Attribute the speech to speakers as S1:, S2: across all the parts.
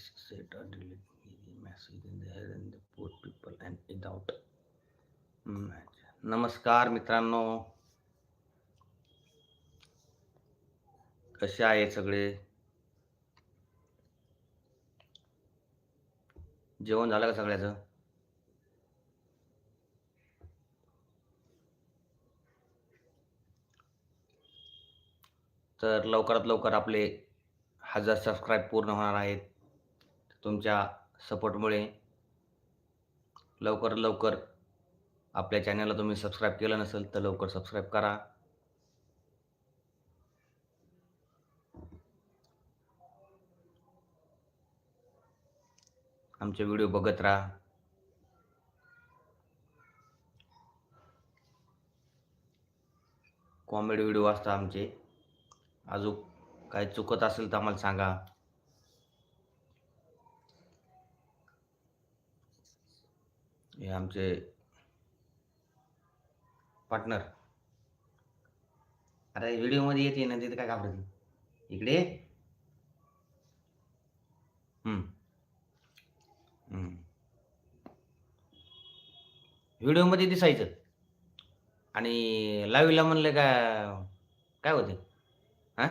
S1: this set or delete message in the head and the put people and without. नमस्कार मित्रांनो कसे आहे सगळे जेवण झालं का सगळ्याचं तर लवकरात लवकर आपले हजार सबस्क्राईब पूर्ण होणार आहेत तुमच्या सपोर्टमुळे लवकर लवकर आपल्या चॅनलला तुम्ही सबस्क्राईब केलं नसेल तर लवकर सबस्क्राईब करा. आमचे व्हिडिओ बघत राहा. कॉमेडी व्हिडिओ असतात आमचे. अजून काही चुकत असेल तर आम्हाला सांगा. हे आमचे पार्टनर अरे व्हिडिओमध्ये येते ना तिथे काय घाबरत इकडे व्हिडिओमध्ये दिसायचं. आणि लाईव्हला म्हणलं का काय होते हां?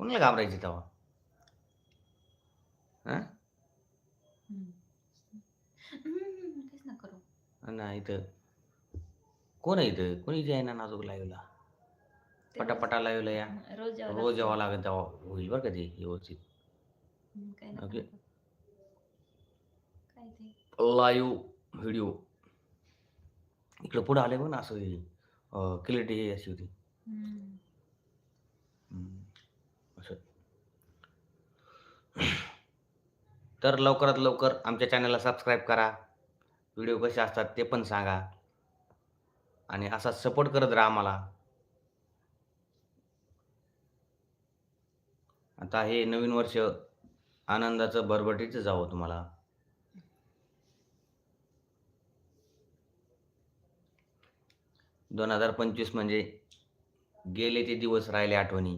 S1: कोणाला घाबरायचे तेव्हा हां
S2: तेच ना
S1: नाही इथं. कोण आहे इथं? कोणी आहे ना नाजूक लाईव्हला? पटापटा लाईव्हला या.
S2: रोज- लागतं.
S1: यावं लागेल तेव्हा होईल बरं का ते व्यवस्थित.
S2: हम्म, ना
S1: ओके.
S2: काय ते?
S1: Live video. इकडं पुढं आले बघ ना असं क्लिअरिटी अशी होती.
S2: हम्म.
S1: हम्म. असं. तर लवकरात लवकर आमच्या चॅनलला सबस्क्राईब करा. व्हिडिओ कसे असतात ते पण सांगा. आणि असा सपोर्ट करत राहा आम्हाला. आता हे नवीन वर्ष आनंदाचं भरभटीचं जावं तुम्हाला. दोन हजार पंचवीस म्हणजे गेले ते दिवस राहिले आठवणी.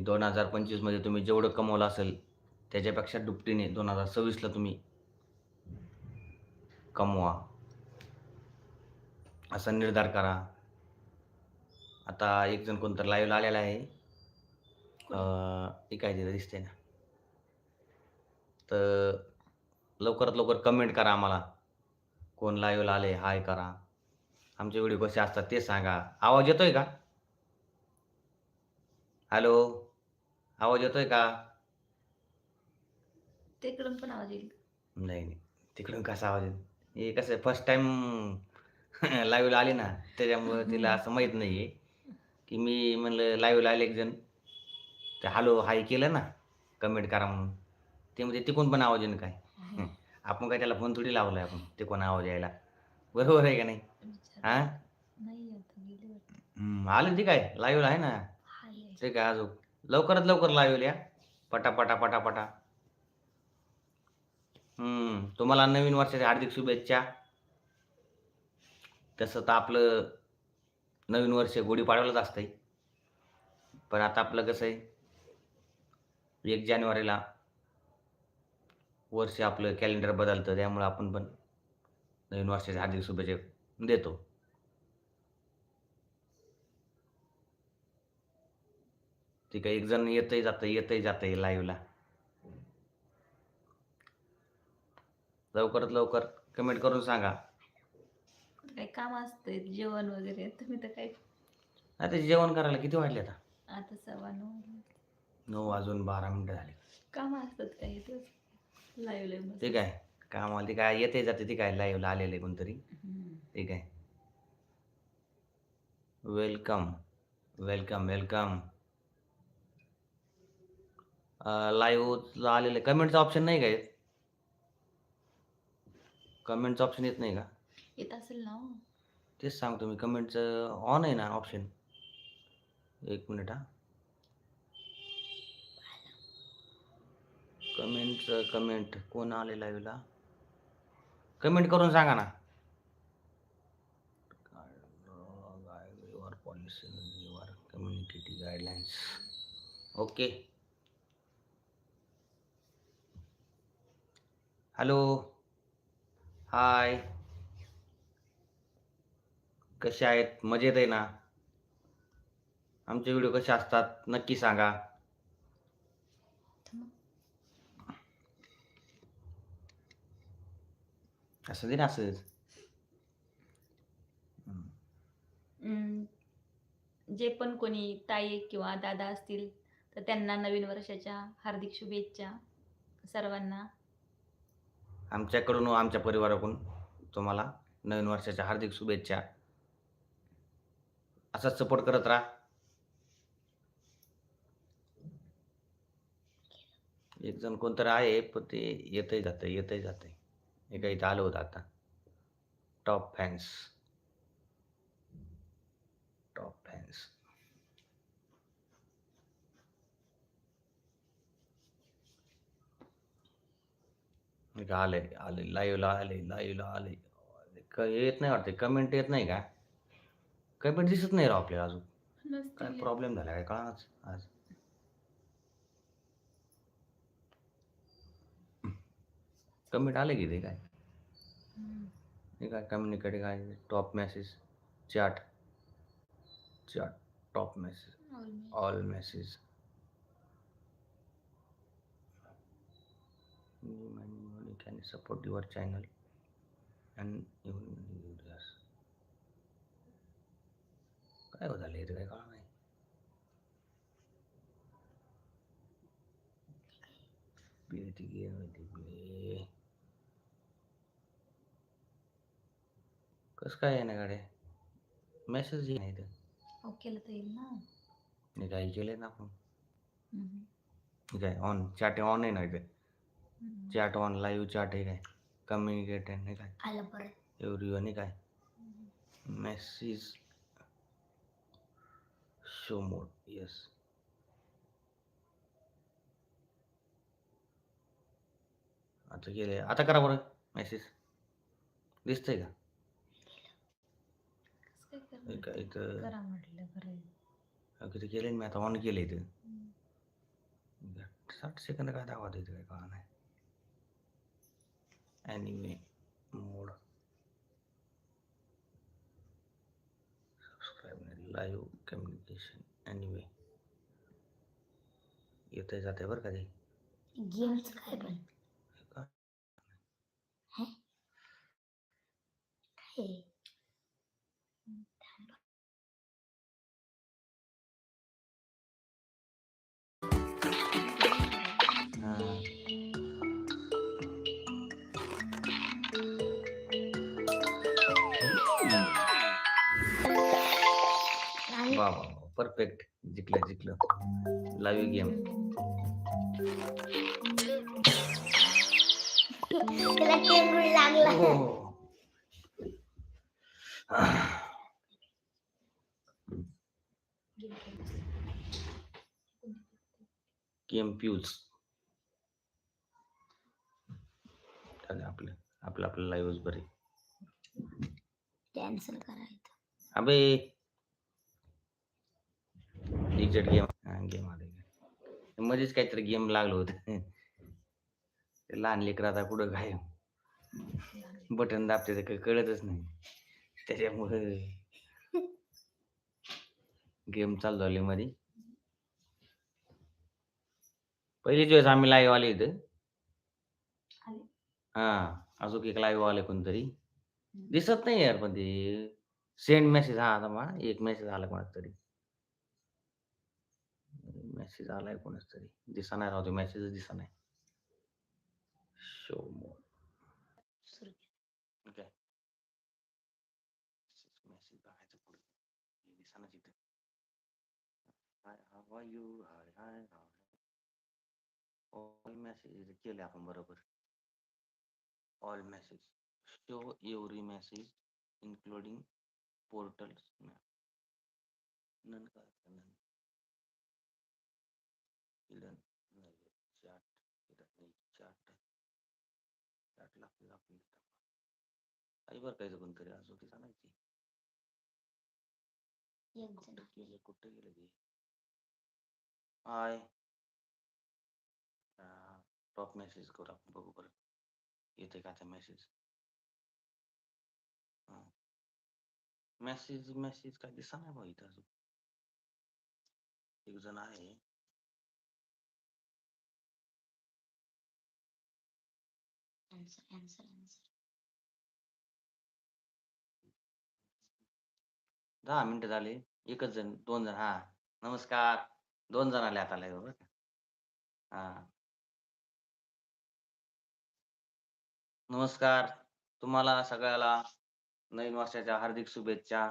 S1: दोन हजार पंचवीसमध्ये तुम्ही जेवढं कमवलं असेल त्याच्यापेक्षा दुपटीने दोन हजार सव्वीसला तुम्ही कमवा. असा निर्धार करा. आता एक जण कोणतं लाईव्हला आलेला आहे. काय तिथं दिसतंय ना. तर लवकरात लवकर कमेंट करा आम्हाला. कोण लाईव्हला आले हाय करा. आमचे व्हिडिओ कसे असतात ते सांगा. आवाज येतोय का? हॅलो आवाज येतोय का?
S2: तिकडून पण आवाज येईल.
S1: नाही नाही. तिकडून कसा आवाज येईल? हे कसं फर्स्ट टाइम लाईव्हला आली ना त्याच्यामुळे तिला असं माहीत नाही आहे की मी म्हणलं लाईव्हला आले एक जण. ते हॅलो हाय केलं ना कमेंट करा म्हणून. ते म्हणजे तिकून पण आवाज येईन काय? आपण काय त्याला फोन थोडी लावलाय आपण ते कोण आवाज यायला? बरोबर आहे का नाही. हां? आलं ते काय? लाईव्हला आहे ना. ते काय अजून. लवकरात लवकर लाईव्हला या. पटा पटा पटा पटा हम्म तुम्हाला नवीन वर्षाच्या हार्दिक शुभेच्छा. तसं तर आपलं नवीन वर्ष गुढीपाडव्यालाच असतंय. पण आता आपलं कसं आहे एक जानेवारीला वर्ष आपलं कॅलेंडर बदलतं त्यामुळे आपण पण नवीन वर्षाच्या हार्दिक शुभेच्छा देतो. ठीक आहे एक जण येतही जातं येतही जातं लाईव्हला लवकरात लवकर कमेंट करून सांगा.
S2: काही काम असतंय जेवण वगैरे तुम्ही तर काय?
S1: आता जेवण करायला किती वाजले आता?
S2: आता सव्वा नऊ.
S1: नऊ वाजून बारा मिनिटं झाले.
S2: काम असतात काही तेच लाईव्ह लाईव्ह
S1: ते काय कामाला ते काय येते जाते ते काय लाईव्हला आलेलं आहे कोणतरी. ठीक आहे. वेलकम वेलकम वेलकम लाईव्हला आलेलं कमेंटचं ऑप्शन नाही का? येत कमेंटचं ऑप्शन येत नाही का?
S2: येत असेल ना हो.
S1: तेच सांगतो मी कमेंटचं ऑन आहे ना ऑप्शन एक मिनिट हा. कमेंटचं कमेंट कोण आले लाईव्हला कमेंट करून सांगा ना. Policy community guidelines okay hello hi. कसे आहेत? मजेत आहे ना? आमचे व्हिडिओ कसे असतात? नक्की सांगा. असं दे ना असंच
S2: अं, जे पण कोणी ताई किंवा दादा असतील तर त्यांना नवीन वर्षाच्या हार्दिक शुभेच्छा सर्वांना.
S1: आमच्याकडून व आमच्या परिवाराकडून तुम्हाला नवीन वर्षाच्या हार्दिक शुभेच्छा. असाच सपोर्ट करत राहा. एक जण कोणतरी आहे पण ते येतही जातं येतही जातं एका इथं आलं होतं आता. टॉप फॅन्स टॉप फॅन्स आलंय आले? लाईव्हला आले लाईव्हला आले. क येत नाही वाटते. कमेंट येत नाही का? कमेंट दिसत नाही राव आपल्याला अजून. काय प्रॉब्लेम झाला काय? कळाच आज. कमेंट आले की ते काय. हे काय कम्युनिकेट काय? Top message chat chat top message all message can support your channel and काय हो झालं? इथे काय कळा नाही बिळती गेम होती कसं काय आहे ना गाड्या? मेसेज नाही
S2: हो केलं तर येईल ना.
S1: हे काय केलंय ना आपण? काय ऑन चॅट ऑन आहे ना इथे. चॅट ऑन लाईव्ह चॅट आहे काय? कम्युनिकेट आहे नाही काय?
S2: आलं परत.
S1: एव्हरी वन काय? मेसेज. शो मोड येस आता गेले आता करा बरं मेसेज. दिसतंय का?
S2: कसं काय
S1: हे
S2: करणार?
S1: काय इथं
S2: करा म्हटलं खरं
S1: किती केले मी आता ऑन केलं इथं साठ सेकंद काय दाखवत इथं काय? कळा नाही. Anime mode subscribe live communication anime येतंय जाते बरं का ते?
S2: गेमच काय पण? काय?
S1: वा वा परफेक्ट जिंकलं जिंकलं. लाईव्ह गेम फ्यूज आपलं आपलं आपलं लाईव्हच बरे
S2: कॅन्सल करायचं.
S1: अबे! एक्झॅक्ट गेम गेम आले मध्येच काहीतरी गेम लागलो होतं. लहान लेकर आता कुठं काय बटन दाबते तर काही कळतच नाही. त्याच्यामुळे गेम चालू झाली मध्ये पहिलीच वेळेस आम्ही लाईव्ह आले इथं हा अजून एक लाईव्ह आले कोणतरी. दिसत नाही यार पण ते सेंड मेसेज हा आता मला एक मेसेज आला कोणाच तरी. मेसेज आलाय कोणाच तरी दिसा नाही राहतो मेसेज दिसा नाही. शो काय मेसेज बघायचं पुढे. दिसाना तिथं. Hi how are you hi hi all message केले आपण बरोबर. All message show every message including portals none का नन हिडन नाही चॅट हिडन नाही चॅट चॅट लागते आपली आई बरं काय कोणतरी अजून ती सांगायची कुठं गेलं कुठं गेलं ते हाय. टॉप मेसेज करू आपण बघू बरं. येतोय का आता मेसेज? मेसेज, मेसेज काय दिसेना भाऊ इथं अजून. एक जण आहे.
S3: Answer, answer, answer.
S1: दहा मिनिटं झाले. एकच जण, दोन जण हा नमस्कार. दोन जण आले आता बरोबर का. हा नमस्कार. तुम्हाला सगळ्याला नवीन वर्षाच्या हार्दिक शुभेच्छा.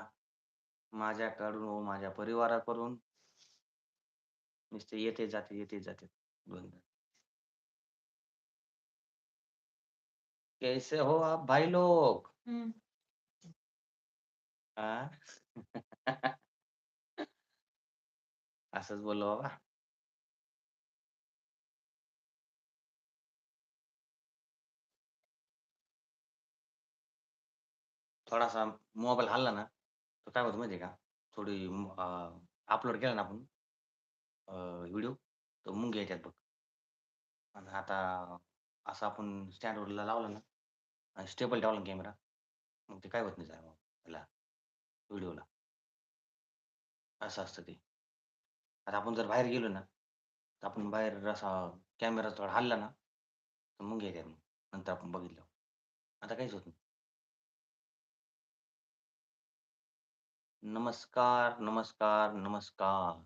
S1: माझ्याकडून व माझ्या परिवाराकडून. नुसते येते जाते, येते जाते. दोन जण. कैसे हो आप भाई लोग?
S3: हां.
S1: असंच बोललो बाबा. थोडासा मोबाईल हलला ना, तर काय होतं माहिती का? थोडी अपलोड केला ना आपण व्हिडिओ तर मुंग्या येतात बघ. आणि आता असं आपण स्टँडवर लावला ना आणि स्टेबल ठेवला ना कॅमेरा, मग ते काय होत नाही त्याला मग ह्याला व्हिडिओला. असं असतं ते. आता आपण जर बाहेर गेलो ना, तर आपण बाहेर असा कॅमेरा थोडा हलला ना, तर मुंग्या येतात मग. नंतर आपण बघितल्यावर. आता काहीच होत नाही. नमस्कार, नमस्कार, नमस्कार.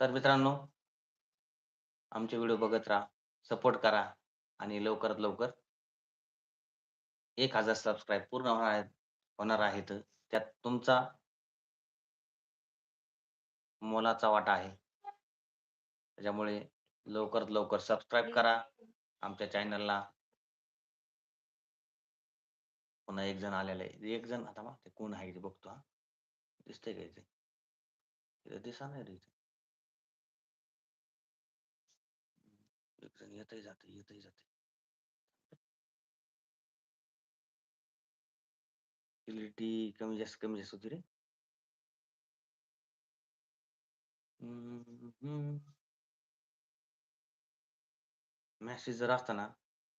S1: तर मित्रांनो आमचे व्हिडिओ बघत राहा, सपोर्ट करा आणि लवकरात लवकर एक हजार सबस्क्राईब पूर्ण होणार होणार आहेत. त्यात तुमचा मोलाचा वाटा आहे. त्याच्यामुळे लवकरात लवकर सबस्क्राईब करा आमच्या चॅनलला. पुन्हा एक जण आलेला आहे. एक जण आता मग ते कोण आहे ते बघतो हा दिसतंय का इथे? इथं दिसेना एक जण येतंय जातंय, येतंय जातंय. क्लॅरिटी कमी जास्त, कमी जास्त होती रे. मेसेज जर असता ना,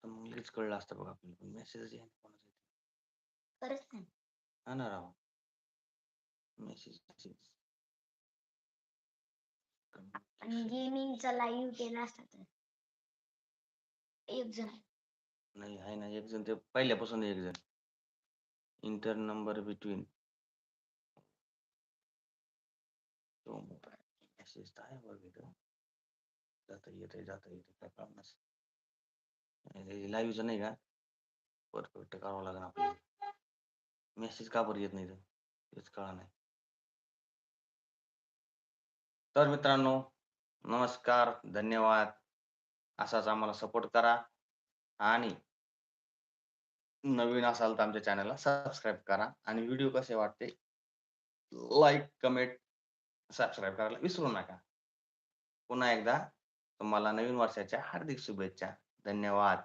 S1: तर मग लगेच कळलं असतं बघा आपल्याला. पण मेसेजच येईना कोणाचा.
S3: खरंच नाही.
S1: हां ना राव. Message, message.
S3: आणि. गेमिंगचा लाईव्ह केला असता तर. एक जण आहे.
S1: नाही आहे ना, एक जण ते पहिल्यापासून आहे एक जण. Inter number between. तो मेसेज तर आहे बघ इथं. जाता येतंय, जाता येतंय काय काम हे लाईव्हचं नाही का? परफेक्ट करावं लागेल आपल्याला. मेसेज का बरं येत नाही इथं? तेच कळा नाही तर मित्रांनो, नमस्कार, धन्यवाद. असाच आम्हाला सपोर्ट करा आणि नवीन असाल तर आमच्या चॅनलला सबस्क्राईब करा आणि व्हिडिओ कसे वाटते लाईक, कमेंट, सबस्क्राईब करायला विसरू नका. पुन्हा एकदा तुम्हाला नवीन वर्षाच्या हार्दिक शुभेच्छा. धन्यवाद.